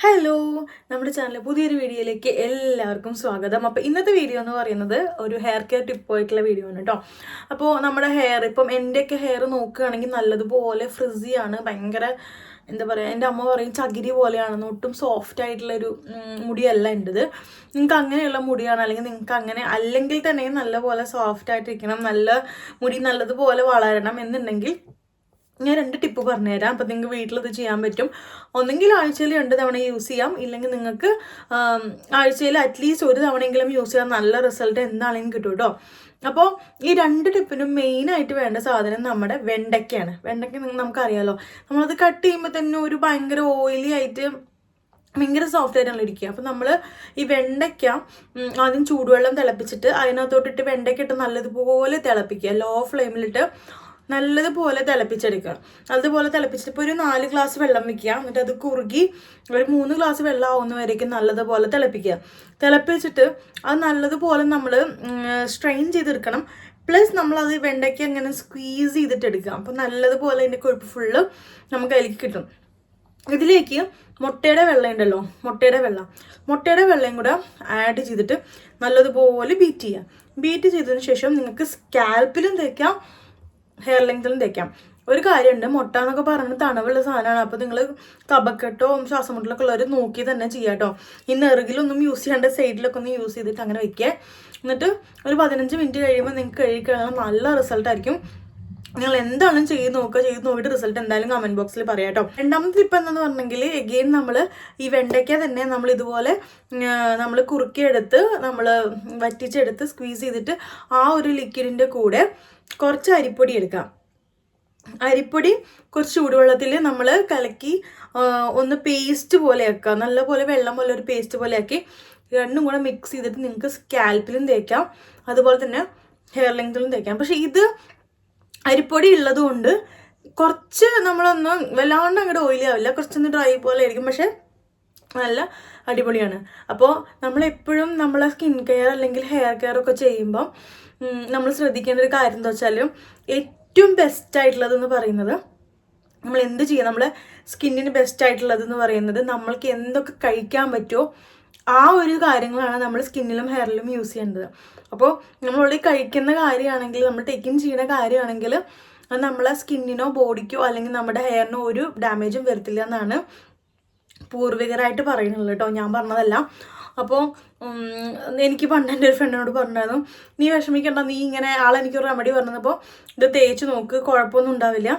Hello നമ്മുടെ ചാനലിലെ പുതിയൊരു വീഡിയോയിലേക്ക് എല്ലാവർക്കും സ്വാഗതം. അപ്പോൾ ഇന്നത്തെ വീഡിയോ എന്ന് പറയുന്നത് ഒരു ഹെയർ കെയർ ടിപ്പ് ആയിട്ടുള്ള വീഡിയോ ആണ് കേട്ടോ അപ്പോൾ നമ്മുടെ ഹെയർ ഇപ്പം എന്റെയൊക്കെ ഹെയർ നോക്കുകയാണെങ്കിൽ നല്ലതുപോലെ ഫ്രിസിയാണ് ഭയങ്കര എന്താ പറയുക എന്റെ അമ്മ പറയും ചകിരി പോലെയാണെന്ന്. ഒട്ടും സോഫ്റ്റ് ആയിട്ടുള്ളൊരു മുടിയല്ല എന്റെത് നിങ്ങൾക്ക് അങ്ങനെയുള്ള മുടിയാണ് അല്ലെങ്കിൽ നിങ്ങൾക്ക് അങ്ങനെ അല്ലെങ്കിൽ തന്നെ നല്ലപോലെ സോഫ്റ്റ് ആയിട്ടിരിക്കണം നല്ല മുടി നല്ലതുപോലെ വളരണം എന്നുണ്ടെങ്കിൽ ഞാൻ രണ്ട് ടിപ്പ് പറഞ്ഞുതരാം. അപ്പം നിങ്ങൾക്ക് വീട്ടിലത് ചെയ്യാൻ പറ്റും. ഒന്നെങ്കിൽ ആഴ്ചയിൽ രണ്ട് തവണ യൂസ് ചെയ്യാം. ഇല്ലെങ്കിൽ നിങ്ങൾക്ക് ആഴ്ചയിൽ അറ്റ്ലീസ്റ്റ് ഒരു തവണയെങ്കിലും യൂസ് ചെയ്യാൻ നല്ല റിസൾട്ട് എന്താണെങ്കിലും കിട്ടും കേട്ടോ അപ്പോൾ ഈ രണ്ട് ടിപ്പിനും മെയിനായിട്ട് വേണ്ട സാധനം നമ്മുടെ വെണ്ടയ്ക്കയാണ്. വെണ്ടയ്ക്ക നമുക്കറിയാലോ. നമ്മളത് കട്ട് ചെയ്യുമ്പോൾ തന്നെ ഒരു ഭയങ്കര ഓയിലി ആയിട്ട് ഭയങ്കര സോഫ്റ്റ് ആയിട്ടാണ് ഇരിക്കുക അപ്പം നമ്മൾ ഈ വെണ്ടയ്ക്ക ആദ്യം ചൂടുവെള്ളം തിളപ്പിച്ചിട്ട് അതിനകത്തോട്ടിട്ട് വെണ്ടയ്ക്ക ഇട്ട് നല്ലതുപോലെ തിളപ്പിക്കുക ലോ ഫ്ലെയിമിലിട്ട് നല്ലതുപോലെ തിളപ്പിച്ചെടുക്കുക. നല്ലതുപോലെ തിളപ്പിച്ചിട്ട് ഇപ്പോൾ ഒരു നാല് ഗ്ലാസ് വെള്ളം വെക്കുക. എന്നിട്ട് അത് കുറുകി ഒരു മൂന്ന് ഗ്ലാസ് വെള്ളം ആവുന്ന വരേക്കും നല്ലതുപോലെ തിളപ്പിക്കുക. തിളപ്പിച്ചിട്ട് അത് നല്ലതുപോലെ നമ്മൾ സ്ട്രെയിൻ ചെയ്തെടുക്കണം. പ്ലസ് നമ്മളത് വെണ്ടയ്ക്ക് അങ്ങനെ സ്ക്വീസ് ചെയ്തിട്ട് എടുക്കുക അപ്പോൾ നല്ലതുപോലെ അതിന്റെ കൊഴുപ്പ് ഫുള്ള് നമുക്ക് അതിലേക്ക് കിട്ടും. ഇതിലേക്ക് മുട്ടയുടെ വെള്ളം ഉണ്ടല്ലോ മുട്ടയുടെ വെള്ളം. മുട്ടയുടെ വെള്ളം കൂടെ ആഡ് ചെയ്തിട്ട് നല്ലതുപോലെ ബീറ്റ് ചെയ്യുക. ബീറ്റ് ചെയ്തതിന് ശേഷം നിങ്ങൾക്ക് സ്കാൽപ്പിലും തേക്കാം. ഹെയർ ലെങ്തിലും തേക്കാം. ഒരു കാര്യമുണ്ട് മുട്ട എന്നൊക്കെ പറഞ്ഞ് തണവുള്ള സാധനമാണ്. അപ്പോൾ നിങ്ങൾ കബക്കെട്ടോ ശ്വാസം മുട്ടലൊക്കെ ഉള്ളവർ നോക്കി തന്നെ ചെയ്യാം കേട്ടോ ഈ നെറുകിലൊന്നും യൂസ് ചെയ്യാണ്ട് സൈഡിലൊക്കെ ഒന്ന് യൂസ് ചെയ്തിട്ട് അങ്ങനെ വയ്ക്കുക എന്നിട്ട് ഒരു പതിനഞ്ച് മിനിറ്റ് കഴിയുമ്പോൾ നിങ്ങൾക്ക് കഴുകി നല്ല റിസൾട്ട് ആയിരിക്കും. നിങ്ങൾ എന്താണ് ചെയ്ത് നോക്കുക ചെയ്ത് നോക്കിയിട്ട് റിസൾട്ട് എന്തായാലും കമന്റ് ബോക്സിൽ പറയാം കേട്ടോ രണ്ടാമത്തെ ടിപ്പ് എന്താണെന്ന് പറഞ്ഞെങ്കിൽ എഗെയിൻ നമ്മൾ ഈ വെണ്ടയ്ക്ക തന്നെ നമ്മൾ ഇതുപോലെ നമ്മൾ കുറുക്കിയെടുത്ത് നമ്മൾ വറ്റിച്ചെടുത്ത് സ്ക്വീസ് ചെയ്തിട്ട് ആ ഒരു ലിക്വിഡിന്റെ കൂടെ കുറച്ച് അരിപ്പൊടി എടുക്കാം. അരിപ്പൊടി കുറച്ച് ചൂടുവെള്ളത്തിൽ നമ്മൾ കലക്കി ഒന്ന് പേസ്റ്റ് പോലെ ആക്കുക. നല്ലപോലെ വെള്ളം പോലെ ഒരു പേസ്റ്റ് പോലെ ആക്കി രണ്ടും കൂടെ മിക്സ് ചെയ്തിട്ട് നിങ്ങൾക്ക് സ്കാൽപ്പിലും തേക്കാം. അതുപോലെ തന്നെ ഹെയർ ലെങ്ത്തിലും തേക്കാം. പക്ഷേ ഇത് അരിപ്പൊടി ഉള്ളതുകൊണ്ട് കുറച്ച് നമ്മളൊന്നും വല്ലാണ്ട് അങ്ങോട്ട് ഓയിലി ആവില്ല. കുറച്ചൊന്ന് ഡ്രൈ പോലെ ആയിരിക്കും. പക്ഷെ നല്ല അടിപൊളിയാണ്. അപ്പോൾ നമ്മളെപ്പോഴും നമ്മളെ സ്കിൻ കെയർ അല്ലെങ്കിൽ ഹെയർ കെയർ ഒക്കെ ചെയ്യുമ്പോൾ നമ്മൾ ശ്രദ്ധിക്കേണ്ട ഒരു കാര്യം എന്താ വെച്ചാൽ ഏറ്റവും ബെസ്റ്റ് ആയിട്ടുള്ളതെന്ന് പറയുന്നത് നമ്മൾ എന്ത് ചെയ്യുക നമ്മളെ സ്കിന്നിന് ബെസ്റ്റ് ആയിട്ടുള്ളതെന്ന് പറയുന്നത് നമ്മൾക്ക് എന്തൊക്കെ കഴിക്കാൻ പറ്റുമോ ആ ഒരു കാര്യങ്ങളാണ് നമ്മൾ സ്കിന്നിലും ഹെയറിലും യൂസ് ചെയ്യേണ്ടത്. അപ്പോൾ നമ്മൾ കഴിക്കുന്ന കാര്യമാണെങ്കിൽ നമ്മൾ ടേക്കിങ് ചെയ്യുന്ന കാര്യമാണെങ്കിൽ അത് നമ്മളെ സ്കിന്നിനോ ബോഡിക്കോ അല്ലെങ്കിൽ നമ്മുടെ ഹെയറിനോ ഒരു ഡാമേജും വരത്തില്ല എന്നാണ് പൂർവികരായിട്ട് പറയുന്നത് കേട്ടോ. ഞാൻ പറഞ്ഞതല്ല. അപ്പോൾ എനിക്ക് പണ്ട് എന്റെ ഒരു ഫ്രണ്ടിനോട് പറഞ്ഞായിരുന്നു നീ വിഷമിക്കണ്ട നീ ഇങ്ങനെ ആളെനിക്കൊരു റെമഡി പറഞ്ഞപ്പോൾ ഇത് തേച്ച് നോക്ക് കുഴപ്പമൊന്നും ഉണ്ടാവില്ല.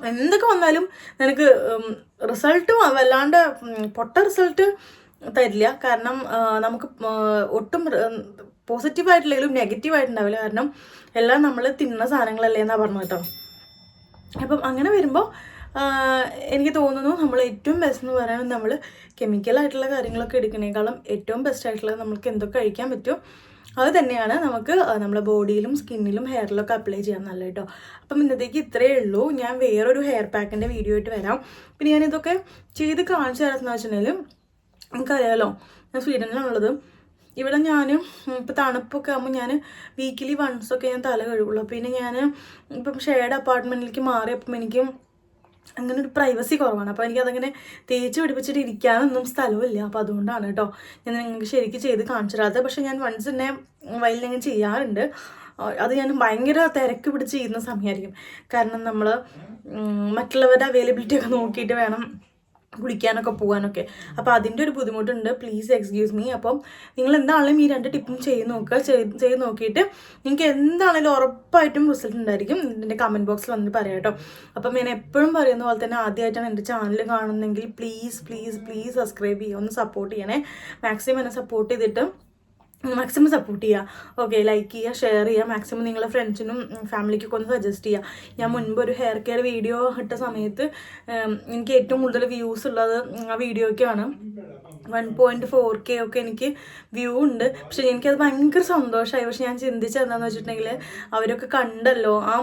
എന്തൊക്കെ വന്നാലും നിനക്ക് റിസൾട്ട് വല്ലാണ്ട് പൊട്ട റിസൾട്ട് തരില്ല. കാരണം നമുക്ക് ഒട്ടും പോസിറ്റീവ് ആയിട്ടില്ലെങ്കിലും നെഗറ്റീവ് ആയിട്ടുണ്ടാവില്ല. കാരണം എല്ലാം നമ്മൾ തിന്നുന്ന സാധനങ്ങളല്ലേ എന്നാണ് പറഞ്ഞത് കേട്ടോ. അപ്പം അങ്ങനെ വരുമ്പോൾ എനിക്ക് തോന്നുന്നു നമ്മൾ ഏറ്റവും ബെസ്റ്റ് എന്ന് പറയുന്നത് നമ്മൾ കെമിക്കൽ ആയിട്ടുള്ള കാര്യങ്ങളൊക്കെ എടുക്കണേക്കാളും ഏറ്റവും ബെസ്റ്റ് ആയിട്ടുള്ളത് നമുക്ക് എന്തൊക്കെ കഴിക്കാൻ പറ്റും അത് തന്നെയാണ് നമുക്ക് നമ്മുടെ ബോഡിയിലും സ്കിന്നിലും ഹെയറിലൊക്കെ അപ്ലൈ ചെയ്യാൻ നല്ല കേട്ടോ. അപ്പം ഇന്നത്തേക്ക് ഇത്രയേ ഉള്ളൂ. ഞാൻ വേറൊരു ഹെയർ പാക്കിന്റെ വീഡിയോ ആയിട്ട് വരാം. പിന്നെ ഞാനിതൊക്കെ ചെയ്ത് കാണിച്ചു തരാമെന്ന് വെച്ചിട്ടുണ്ടെങ്കിൽ എനിക്കറിയാലോ ഞാൻ സ്വീഡനിലാണുള്ളത്. ഇവിടെ ഞാൻ ഇപ്പോൾ തണുപ്പൊക്കെ ആകുമ്പോൾ ഞാൻ വീക്കിലി വൺസൊക്കെ ഞാൻ തല കഴുകുള്ളൂ. പിന്നെ ഞാൻ ഇപ്പം ഷെയർഡ് അപ്പാർട്ട്മെന്റിലേക്ക് മാറിയപ്പം എനിക്ക് അങ്ങനെ ഒരു പ്രൈവസി കുറവാണ്. അപ്പോൾ എനിക്കതങ്ങനെ തേച്ച് പിടിപ്പിച്ചിട്ട് ഇരിക്കാനൊന്നും സ്ഥലമില്ല അപ്പോൾ അതുകൊണ്ടാണ് കേട്ടോ ഞാൻ നിങ്ങൾക്ക് ശരിക്കും ചെയ്ത് കാണിച്ചു തരാത്തത്. പക്ഷേ ഞാൻ വൺസ് തന്നെ വയലിൽ അങ്ങനെ ചെയ്യാറുണ്ട്. അത് ഞാൻ ഭയങ്കര തിരക്ക് പിടിച്ച് ചെയ്യുന്ന സമയമായിരിക്കും. കാരണം നമ്മൾ മറ്റുള്ളവരുടെ അവൈലബിലിറ്റി ഒക്കെ നോക്കിയിട്ട് വേണം കുളിക്കാനൊക്കെ പോകാനൊക്കെ അപ്പോൾ അതിന്റെ ഒരു ബുദ്ധിമുട്ടുണ്ട്. പ്ലീസ് എക്സ്ക്യൂസ് മീ അപ്പം നിങ്ങൾ എന്താണെങ്കിലും ഈ രണ്ട് ടിപ്പും ചെയ്ത് നോക്കുക. ചെയ്ത് നോക്കിയിട്ട് നിങ്ങൾക്ക് എന്താണെങ്കിലും ഉറപ്പായിട്ടും റിസൾട്ട് ഉണ്ടായിരിക്കും. എന്റെ കമന്റ് ബോക്സിൽ വന്നിട്ട് പറയാം കേട്ടോ. അപ്പം ഞാൻ എപ്പോഴും പറയുന്ന പോലെ തന്നെ ആദ്യമായിട്ടാണ് എന്റെ ചാനൽ കാണുന്നതെങ്കിൽ പ്ലീസ് പ്ലീസ് പ്ലീസ് സബ്സ്ക്രൈബ് ചെയ്യുക ഒന്ന് സപ്പോർട്ട് ചെയ്യണേ. മാക്സിമം എന്നെ സപ്പോർട്ട് ചെയ്തിട്ട് മാക്സിമം സപ്പോർട്ട് ചെയ്യുക ഓക്കെ ലൈക്ക് ചെയ്യുക ഷെയർ ചെയ്യുക മാക്സിമം നിങ്ങളുടെ ഫ്രണ്ട്സിനും ഫാമിലിക്കൊക്കെ ഒന്ന് സജസ്റ്റ് ചെയ്യുക ഞാൻ മുൻപ് ഒരു ഹെയർ കെയർ വീഡിയോ ഇട്ട സമയത്ത് എനിക്ക് ഏറ്റവും കൂടുതൽ വ്യൂസ് ഉള്ളത് ആ വീഡിയോയ്ക്കാണ് വൺ പോയിന്റ് ഫോർ കെ ഒക്കെ എനിക്ക് വ്യൂ ഉണ്ട്. പക്ഷെ എനിക്കത് ഭയങ്കര സന്തോഷമായി പക്ഷെ ഞാൻ ചിന്തിച്ചത് എന്താണെന്ന് വെച്ചിട്ടുണ്ടെങ്കിൽ അവരൊക്കെ കണ്ടല്ലോ. ആ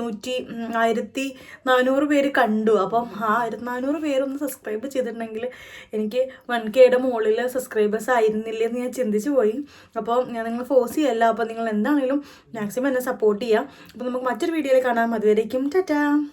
നൂറ്റി ആയിരത്തി നാനൂറ് പേര് കണ്ടു. അപ്പം ആ ആയിരത്തി നാനൂറ് പേരൊന്ന് സബ്സ്ക്രൈബ് ചെയ്തിട്ടുണ്ടെങ്കിൽ എനിക്ക് വൺ കെയുടെ മുകളിൽ സബ്സ്ക്രൈബേഴ്സ് ആയിരുന്നില്ല എന്ന് ഞാൻ ചിന്തിച്ചു പോയി. അപ്പോൾ ഞാൻ നിങ്ങൾ ഫോഴ്സ് ചെയ്യല്ല. അപ്പോൾ നിങ്ങൾ എന്താണെങ്കിലും മാക്സിമം എന്നെ സപ്പോർട്ട് ചെയ്യുക അപ്പോൾ നമുക്ക് മറ്റൊരു വീഡിയോയിൽ കാണാം. അതുവരേക്കും ടാറ്റാ.